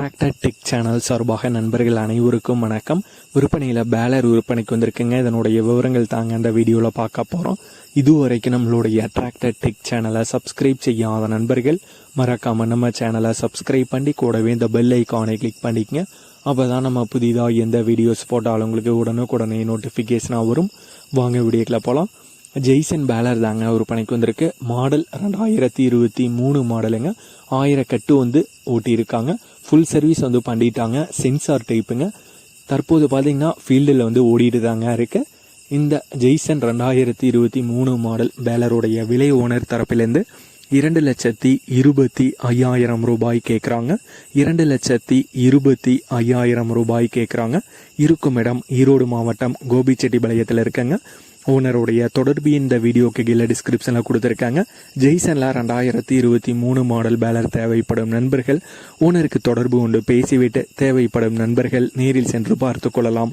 Attracted tech channel சார்பாக நண்பர்கள் அனைவருக்கும் வணக்கம். விற்பனையில் பேலர் விற்பனைக்கு வந்திருக்குங்க. இதனுடைய விவரங்கள் தாங்க அந்த வீடியோவில் பார்க்க போகிறோம் இதுவரைக்கும் நம்மளுடைய அட்ராக்டட் டெக் சேனலை சப்ஸ்கிரைப் செய்யாத நண்பர்கள் மறக்காமல் நம்ம சேனலை சப்ஸ்கிரைப் பண்ணி கூடவே இந்த பெல் ஐக்கானை கிளிக் பண்ணிக்கங்க. அப்போ தான் நம்ம புதிதாக எந்த வீடியோஸ் போட்டாலும் உங்களுக்கு உடனுக்குடனே நோட்டிஃபிகேஷனாக வரும். வாங்க வீடியோக்கில் போகலாம் ஜெய்சன் பேலர் தாங்க விற்பனைக்கு வந்திருக்கு. மாடல் ரெண்டாயிரத்தி இருபத்தி மூணு மாடலுங்க ஆயிரக்கட்டு வந்து ஓட்டியிருக்காங்க. ஃபுல் சர்வீஸ் வந்து பண்ணிட்டாங்க. சென்சார் டைப்புங்க தற்போது பார்த்தீங்கன்னா ஃபீல்டில் வந்து ஓடிட்டு தாங்க இருக்குது இந்த ஜெய்சன் ரெண்டாயிரத்தி இருபத்தி மூணு மாடல் பேலருடைய விலை ஓனர் தரப்பிலேருந்து இரண்டு லட்சத்தி இருபத்தி ஐயாயிரம் ரூபாய் கேட்குறாங்க இரண்டு லட்சத்தி இருபத்தி ஐயாயிரம் ரூபாய் கேட்குறாங்க இருக்கும் இடம் ஈரோடு மாவட்டம் கோபிச்செட்டிபாளையத்தில் இருக்கங்க. ஓனருடைய தொடர்பு இந்த வீடியோக்கு கீழே டிஸ்கிரிப்ஷனில் கொடுத்துருக்காங்க. ஜெய்சனில் ரெண்டாயிரத்தி இருபத்தி மூணு மாடல் பேலர் தேவைப்படும் நண்பர்கள். ஓனருக்கு தொடர்பு கொண்டு பேசிவிட்டு தேவைப்படும் நண்பர்கள் நேரில் சென்று பார்த்து கொள்ளலாம்.